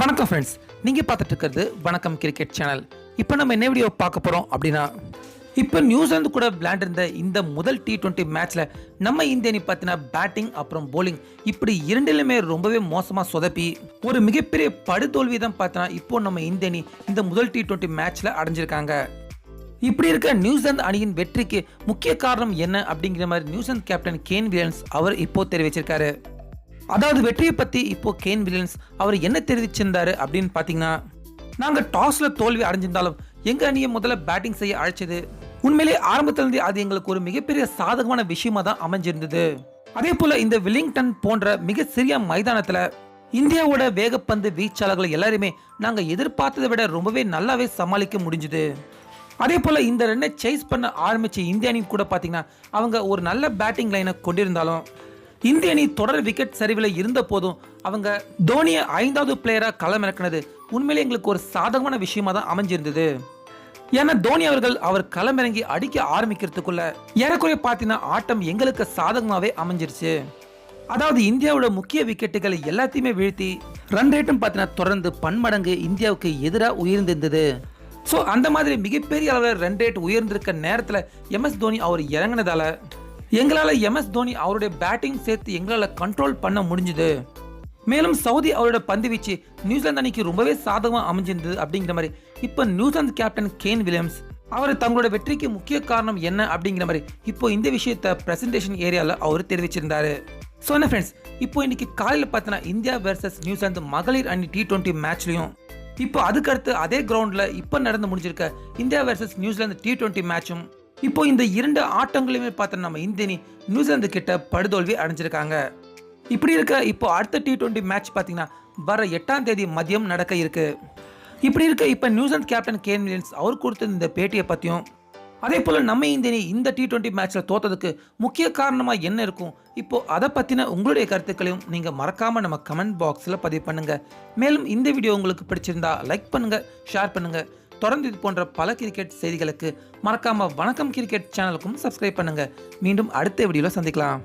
வணக்கம் ஃப்ரெண்ட்ஸ் நீங்கள் பார்த்துட்டு இருக்கிறது வணக்கம் கிரிக்கெட் சேனல் இப்போ நம்ம என்ன வீடியோ பார்க்க போகிறோம் அப்படின்னா இப்போ நியூசிலாந்து கூட விளையாண்டிருந்த இந்த முதல் டி டுவெண்ட்டி மேட்ச்சில் நம்ம இந்திய அணி பார்த்தீங்கன்னா பேட்டிங் அப்புறம் போலிங் இப்படி இரண்டிலுமே ரொம்பவே மோசமாக சொதப்பி ஒரு மிகப்பெரிய படுதோல்வி தான் பார்த்தீங்கன்னா இப்போ நம்ம இந்திய அணி இந்த முதல் டி டுவெண்ட்டி மேட்ச்சில் அடைஞ்சிருக்காங்க. இப்படி இருக்க நியூசிலாந்து அணியின் வெற்றிக்கு முக்கிய காரணம் என்ன அப்படிங்கிற மாதிரி New Zealand captain Kane Williams அவர் இப்போ தெரிவிச்சிருக்காரு. அதாவது வெற்றியை பத்தி இப்போ கேன் வில்லியன்ஸ் அவர் என்ன தெரிவிச்சிருந்தாரு அப்படின்னு பாத்தீங்கன்னா நாங்க டாஸ்ல தோல்வி அடைஞ்சிருந்தாலும் எங்க அணியை முதல்ல பேட்டிங் செய்ய அழைச்சது? உண்மையிலே ஆரம்பத்திலிருந்து அது எங்களுக்கு ஒரு மிகப்பெரிய சாதகமான விஷயமா தான் அமைஞ்சிருந்தது. அதே போல இந்த வில்லிங்டன் போன்ற மிக சிறிய மைதானத்துல இந்தியாவோட வேகப்பந்து வீச்சாளர்கள் எல்லாருமே நாங்க எதிர்பார்த்ததை விட ரொம்பவே நல்லாவே சமாளிக்க முடிஞ்சுது. அதே போல இந்த ரன்னை சேஸ் பண்ண ஆரம்பிச்ச இந்திய அணி கூட பாத்தீங்கன்னா அவங்க ஒரு நல்ல பேட்டிங் லைனை கொண்டிருந்தாலும் இந்திய அணி தொடர் விக்கெட் சரிவில் இருந்த போதும் அவங்க தோனியை ஐந்தாவது பிளேயராக களம் இறக்குனது உண்மையிலே எங்களுக்கு ஒரு சாதகமான விஷயமா தான் அமைஞ்சிருந்தது. ஏன்னா தோனி அவர்கள் அவர் களமிறங்கி அடிக்க ஆரம்பிக்கிறதுக்குள்ள ஏறக்குறைய பார்த்தீங்கன்னா ஆட்டம் எங்களுக்கு சாதகமாகவே அமைஞ்சிருச்சு. அதாவது இந்தியாவோட முக்கிய விக்கெட்டுகள் எல்லாத்தையுமே வீழ்த்தி ரன் ரேட்டும் பார்த்தீங்கன்னா தொடர்ந்து பன்மடங்கு இந்தியாவுக்கு எதிராக உயர்ந்திருந்தது. ஸோ அந்த மாதிரி மிகப்பெரிய அளவில் ரன் ரேட் உயர்ந்திருக்க நேரத்தில் எம்எஸ் தோனி அவர் இறங்கினதால எங்களால் எம்எஸ் தோனி அவருடைய பேட்டிங் சேர்த்து எங்களால் கண்ட்ரோல் பண்ண முடிஞ்சுது. மேலும் சவுதி அவரோட பந்து வீச்சு நியூசிலாந்து அணிக்கு ரொம்பவே சாதகமாக அமைஞ்சிருந்தது அப்படிங்கிற மாதிரி. இப்போ New Zealand captain Kane Williams அவர் தங்களோட வெற்றிக்கு முக்கிய காரணம் என்ன அப்படிங்கிற மாதிரி இப்போ இந்த விஷயத்த பிரசன்டேஷன் ஏரியாவில் அவர் தெரிவிச்சிருந்தாரு. ஸோ என்ன ஃப்ரெண்ட்ஸ் இப்போ இன்னைக்கு காலையில் பார்த்தோன்னா இந்தியா வெர்சஸ் நியூசிலாந்து மகளிர் அணி டி டுவெண்ட்டி மேட்ச்லையும் இப்போ அதுக்கடுத்து அதே கிரவுண்டில் இப்போ நடந்து முடிஞ்சிருக்க India versus New Zealand T twenty மேட்சும் இப்போ இந்த இரண்டு ஆட்டங்களையுமே பார்த்தா நம்ம இந்திய அணி நியூசிலாந்து கிட்ட படுதோல்வி அடைஞ்சிருக்காங்க. இப்படி இருக்க இப்போ அடுத்த டி டுவெண்ட்டி மேட்ச் பார்த்தீங்கன்னா வர எட்டாம் தேதி மதியம் நடக்க இருக்கு. இப்படி இருக்க இப்போ New Zealand captain Kane Williams அவர் கொடுத்த இந்த பேட்டியை பற்றியும் அதே போல் நம்ம இந்திய அணி இந்த டி டுவெண்ட்டி மேட்ச்சில் தோத்ததுக்கு முக்கிய காரணமாக என்ன இருக்கும்? இப்போ அதை பற்றின உங்களுடைய கருத்துக்களையும் நீங்கள் மறக்காமல் நம்ம கமெண்ட் பாக்ஸில் பதிவு பண்ணுங்கள் மேலும் இந்த வீடியோ உங்களுக்கு பிடிச்சிருந்தா லைக் பண்ணுங்கள் ஷேர் பண்ணுங்கள் தொடர்ந்து இது போன்ற பல கிரிக்கெட் செய்திகளுக்கு மறக்காம வணக்கம் கிரிக்கெட் சேனலுக்கும் சப்ஸ்கிரைப் பண்ணுங்க. மீண்டும் அடுத்த வீடியோவில் சந்திக்கலாம்.